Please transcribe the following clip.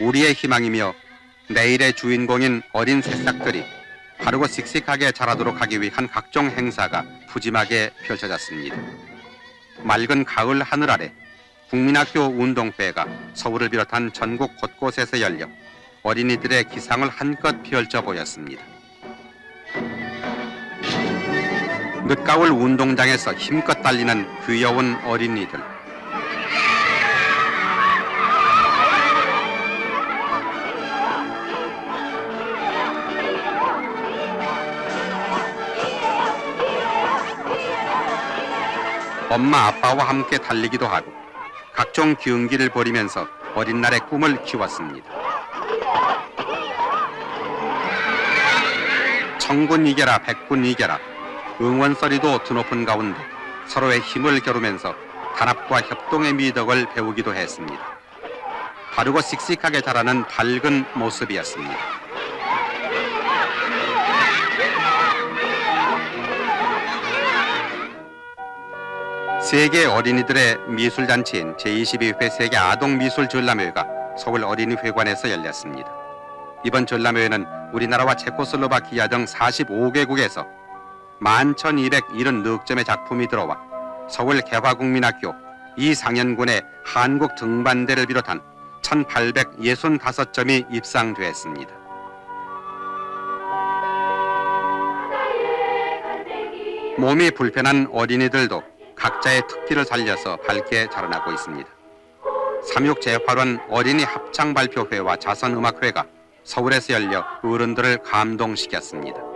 우리의 희망이며 내일의 주인공인 어린 새싹들이 바르고 씩씩하게 자라도록 하기 위한 각종 행사가 푸짐하게 펼쳐졌습니다. 맑은 가을 하늘 아래 국민학교 운동회가 서울을 비롯한 전국 곳곳에서 열려 어린이들의 기상을 한껏 펼쳐 보였습니다. 늦가을 운동장에서 힘껏 달리는 귀여운 어린이들. 엄마 아빠와 함께 달리기도 하고 각종 경기를 벌이면서 어린 날의 꿈을 키웠습니다. 청군 이겨라 백군 이겨라 응원 소리도 드높은 가운데 서로의 힘을 겨루면서 단합과 협동의 미덕을 배우기도 했습니다. 바르고 씩씩하게 자라는 밝은 모습이었습니다. 세계 어린이들의 미술잔치인 제22회 세계 아동미술 전람회가 서울 어린이회관에서 열렸습니다. 이번 전람회에는 우리나라와 체코슬로바키아 등 45개국에서 11,270넉점의 작품이 들어와 서울 개화국민학교 이상현군의 한국 등반대를 비롯한 1,865점이 입상되었습니다. 몸이 불편한 어린이들도 각자의 특기를 살려서 밝게 자라나고 있습니다. 삼육재활원 어린이 합창 발표회와 자선음악회가 서울에서 열려 어른들을 감동시켰습니다.